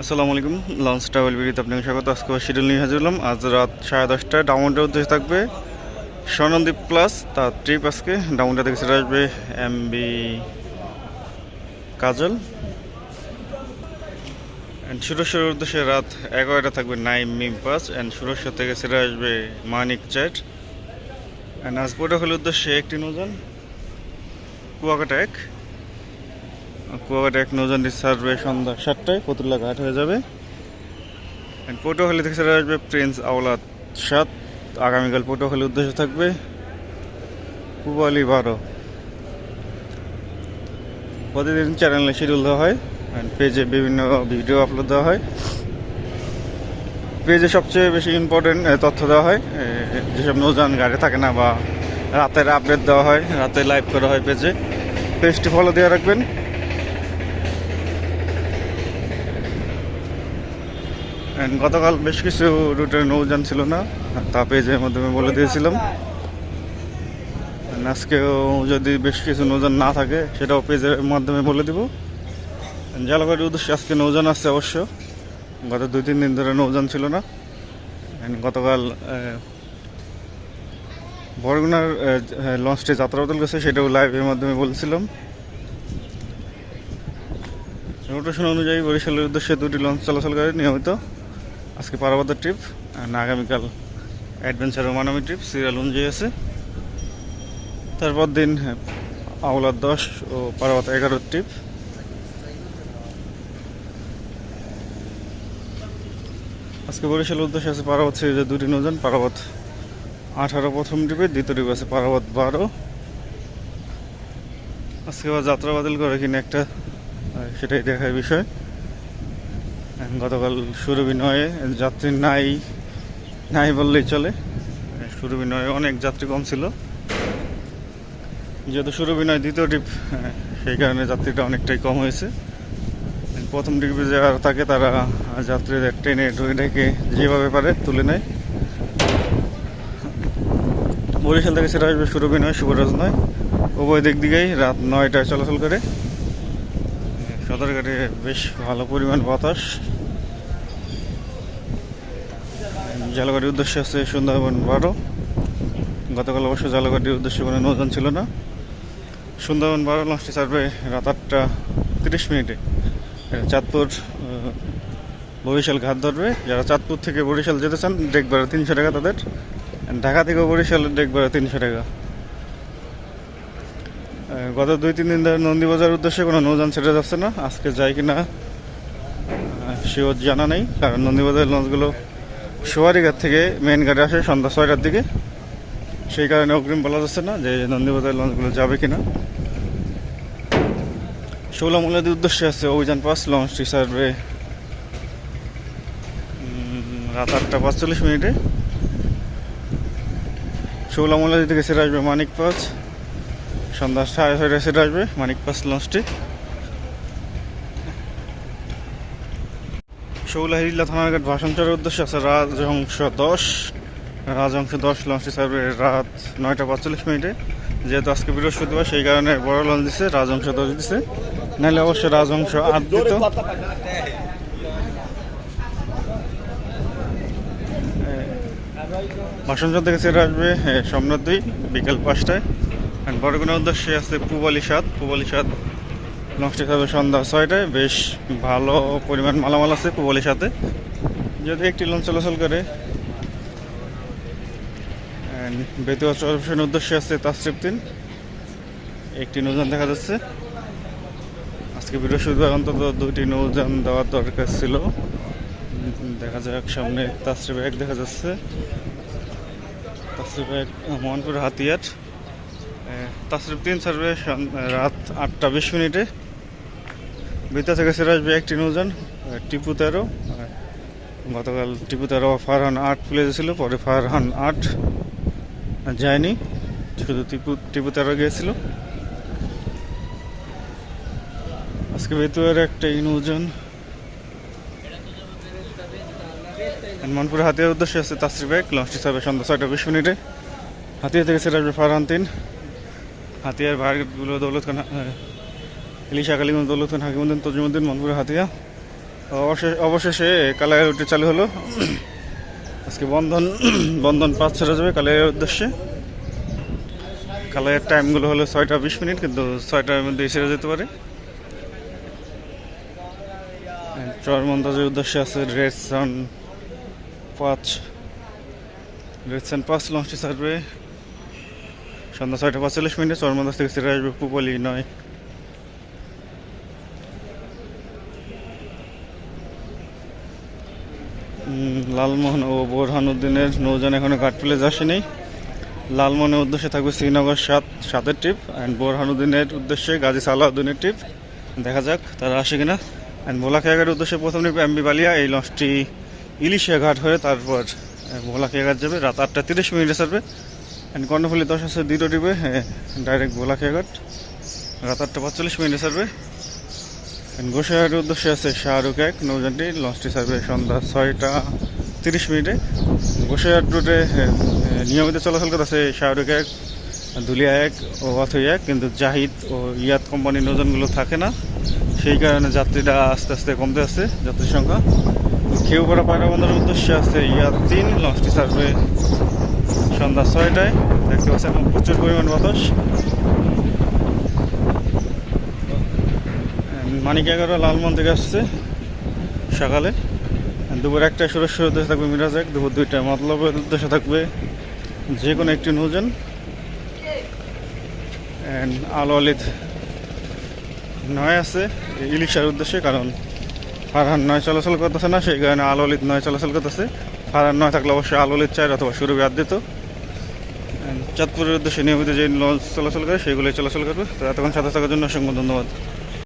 আসসালামু আলাইকুম launch travel বিড়িতে আপনাকে স্বাগত। আজকে শিডিউল নিয়ে হাজির হলাম। আজ রাত সাড়ে দশটায় ডাউনটার উদ্দেশ্যে থাকবে স্বর্ণদ্বীপ প্লাস তার ট্রিপ আজকে। ডাউনটা থেকে সেটা আসবে এমবি কাজল। অ্যান্ড সুরেশ্বরের উদ্দেশ্যে রাত এগারোটা থাকবে নাইম মিম পাস অ্যান্ড সুরেশ্বর থেকে সেটা আসবে মানিক চ্যাট। অ্যান্ড আজ পটুয়াখালীর উদ্দেশ্যে একটি নৌযান, কুয়াকাটা এক। কুয়াকাটা এক নৌযানটি সার্ভে সন্ধ্যা সাতটায়, ফতুল্লা ঘাট হয়ে যাবে। অ্যান্ড পটুয়াখালী থেকে সেটা আসবে প্রিন্স আওলাদ সাত। আগামীকাল পটুয়াখালীর উদ্দেশ্যে থাকবে পুবালি বারো। প্রতিদিন চ্যানেলে শিডিউল দেওয়া হয় অ্যান্ড পেজে বিভিন্ন ভিডিও আপলোড দেওয়া হয়। পেজে সবচেয়ে বেশি ইম্পর্টেন্ট তথ্য দেওয়া হয়। যেসব নৌযান গাড়ি থাকে না বা রাতের আপডেট দেওয়া হয়, রাতে লাইভ করা হয় পেজে পেজটি ফলো দিয়ে রাখবেন। গতকাল বেশ কিছু রুটের নৌযান ছিল না, তা পেজের মাধ্যমে বলে দিয়েছিলাম। আজকেও যদি বেশ কিছু নৌযান না থাকে, সেটাও পেজের মাধ্যমে বলে দিব। And জালাবাড়ির উদ্দেশ্যে আজকে নৌযান আসছে অবশ্য। গত দুই, তিন দিন ধরে নৌযান ছিল না। গতকাল বরগুনার লঞ্চটি যাত্রা বদল গেছে সেটাও লাইভের মাধ্যমে বলেছিলাম। রোটেশন অনুযায়ী বরিশালের উদ্দেশ্যে দুটি লঞ্চ চলাচল করে নিয়মিত। আজকে পারাবাদের ট্রিপ আর আগামীকাল অ্যাডভেঞ্চার ও মানবী ট্রিপ অনুযায়ী আছে। তারপর দিন হ্যাঁ, আওলাদ দশ ও পারাবাত এগারোর ট্রিপ। আজকে বরিশালের উদ্দেশ্যে আছে পারাবাত সিরিজের দুটি নজন পারাবাত আঠারো প্রথম ট্রিপে দ্বিতীয় ট্রিপ আছে পারাবাত বারো। আজকে আবার যাত্রা বাতিল করে কিনা একটা সেটাই দেখার বিষয়। গতকাল সুরভিনয়ে যাত্রী নাই নাই বললেই চলে। সুরভিনয়ে অনেক যাত্রী কম ছিল। যেহেতু সুরভিনয় দ্বিতীয় ট্রিপ সেই কারণে যাত্রীটা অনেকটাই কম হয়েছে। প্রথম ট্রিপে যারা থাকে, তারা যাত্রীদের ট্রেনে ঢেকে যেভাবে পারে তুলে নেয়। বরিশাল থেকে সেটা আসবে সুরভিনয় শুভরাজ নয়। উভয় দিক দিকেই রাত নয়টায় চলাচল করে। সদরঘাটে বেশ ভালো পরিমাণ বাতাস। জালগাড়ির উদ্দেশ্য আছে সুন্দরবন বারো। গতকাল অবশ্য জালগাড়ির উদ্দেশ্যে কোনো নৌযান ছিল না। সুন্দরবন বারো লঞ্চটি ছাড়বে রাত আটটা তিরিশ মিনিটে। চাঁদপুর বরিশাল ঘাট ধরবে। যারা চাঁদপুর থেকে বরিশাল যেতে চান ডেক তিনশো টাকা তাদের। ঢাকা থেকে বরিশাল ডেক তিনশো টাকা। গত দুই, তিন দিন ধরে নন্দীবাজার উদ্দেশ্যে কোনো নৌযান ছেড়ে যাচ্ছে না। আজকে যায় কি না শিওর জানা নেই, কারণ নন্দীবাজারের লঞ্চগুলো সোয়ারিঘাট থেকে মেন ঘাটে আসে সন্ধ্যা ছয়টার দিকে। সেই কারণে অগ্রিম বলা যাচ্ছে না যে নন্দীবাজারের লঞ্চগুলো যাবে কিনা। ষোলো মূলাদির উদ্দেশ্যে আছে অভিযান পাস লঞ্চটি সার্ভে রাত আটটা পাঁচচল্লিশ মিনিটে। ষোলো মূলাদি থেকে সেরে আসবে মানিক পাস সন্ধ্যা সাড়ে ছয়টায় সেরে আসবে মানিক পাস লঞ্চটি শৌলাহিল্লা থানাঘাট ভাষণচরের উদ্দেশ্যে আছে রাজহংস দশ। রাজহংস দশ লঞ্চটি ছাড়বে রাত নয়টা পাঁচচল্লিশ মিনিটে। যেহেতু আজকে বৃহস্পতিবার সেই কারণে বড় লঞ্চ দিছে রাজহংস দশ দিছে। নাহলে অবশ্য রাজহংস আট দিত। ভাষণচর থেকে সেরে আসবে সোমনাথ দুই বিকেল পাঁচটায়। বরগুনার উদ্দেশ্যে আছে পুবালি সাত পুবালি সাত লঞ্চটি থাকবে সন্ধ্যা ছয়টায়। বেশ ভালো পরিমাণ মালামাল আছে পুবালির সাথে যদি একটি লঞ্চ চলাচল করে। উদ্দেশ্যে আছে তাসরিফ তিন। একটি নৌযান দেখা যাচ্ছে। আজকে বৃহস্পতিবার, অন্তত দুটি নৌযান দেওয়ার দরকার ছিল। দেখা যাক, সামনে তাসরিফ এক দেখা যাচ্ছে। তাসরিফ এক মোহনপুর হাতিয়ার। তাসরিফ তিন সার্ভে রাত আটটা বিশ মিনিটে। বিদ্যা থেকে সেরে একটি নৌযান টিপু তেরো। গতকাল টিপু তেরো, ফারহান আট প্লেজে ছিল, পরে ফারহান আট যায়নি, শুধু টিপু টিপু তেরো গিয়েছিল। আজকে বেতুয়ার একটা নৌযান মনপুর হাতিয়ার উদ্দেশ্যে আছে তাসরিফ এক লঞ্চটি সার্ভে সন্ধ্যা ছয়টা বিশ মিনিটে। হাতিয়া থেকে সেরে আসবে ফারহান তিন। হাতিয়ার ভাড়গুলো দৌলত খান ইলিশা কালীগঞ্জ দৌলত খান, হাকিমুদ্দিন তজিমুদ্দিন মনপুর হাতিয়া। অবশেষে কালাইয়ের রুটে চালু হলো। আজকে বন্ধন বন্ধন পাঁচ ছেড়ে যাবে কালাইয়ের উদ্দেশ্যে। কালাইয়ের টাইমগুলো হলো ছয়টা বিশ মিনিট, কিন্তু ছয়টার মধ্যে ছেড়ে যেতে পারে। চরমন্দাজের উদ্দেশ্যে আছে রেড সান পাঁচ। রেড সান পাঁচ লঞ্চটি ছাড়বে। সন্ধ্যা ছয়টা পাঁচচল্লিশ মিনিটে চরমন্দাজ থেকে ছেড়ে আসবে পুপলি নয়। লালমোহন ও বোরহানুদ্দিনের নৌযান এখনও ঘাট প্লেজ আসেনি লালমোহনের উদ্দেশ্যে থাকবে শ্রীনগর সাত, সাতের ট্রিপ অ্যান্ড বোরহানুদ্দিনের উদ্দেশ্যে গাজী সালাউদ্দিনের ট্রিপ দেখা যাক তারা আসে কিনা। অ্যান্ড ভোলাখিয়াঘাটের উদ্দেশ্যে প্রথম ট্রিপ এমবি বালিয়া, এই লঞ্চটি ইলিশিয়া ঘাট হয়ে তারপর ভোলাখিয়াঘাট যাবে। রাত আটটা তিরিশ মিনিটে অ্যান্ড কর্ণফুলি দশ আছে দ্বিতীয় ট্রিপে ডাইরেক্ট ভোলাখিয়াঘাট রাত আটটা পাঁচচল্লিশ মিনিটে ছাড়বে। গোসাইহাটের উদ্দেশ্যে আছে শাহরুখ এক নৌযানটি লঞ্চটি ছাড়বে সন্ধ্যা ছয়টা তিরিশ মিনিটে। গোসাইহাট রুটে এ, নিয়মিত চলাচল করতেছে শাহরুখ এক দুলিয়া এক ও অথই এক। কিন্তু জাহিদ ও ইয়াদ কোম্পানির নৌযানগুলো থাকে না। সেই কারণে যাত্রীরা আস্তে আস্তে কমতে আসছে যাত্রীর সংখ্যা। খেউপাড়া পায়রা বন্দরের উদ্দেশ্যে আছে ইয়াদ তিন লঞ্চটি ছাড়বে সন্ধ্যা ছয়টায়। দেখতে পাচ্ছেন প্রচুর পরিমাণ বাতাস। মানিক এগারো লালমন থেকে আসছে সকালে। দুপুর একটায় সুরেশ্বর উদ্দেশ্যে থাকবে মিরাজ এক দুপুর দুইটায় মতলবের উদ্দেশ্যে থাকবে যে কোনো একটি নৌযান। অ্যান্ড আলো আলিদ নয় আছে ইলিশার উদ্দেশ্যে, কারণ ফারহান নয় চলাচল করতেছে না, সেই কারণে আলো আলিদ নয় চলাচল করতেছে। ফারহান নয় থাকলে অবশ্যই আলো আলিদ চাই অথবা সুরভি দিত চাঁদপুরের উদ্দেশ্যে নিয়মিত যে লঞ্চ চলাচল করে, সেগুলোই চলাচল করবে। তো এতক্ষণ সাথে থাকার জন্য অসংখ্য ধন্যবাদ।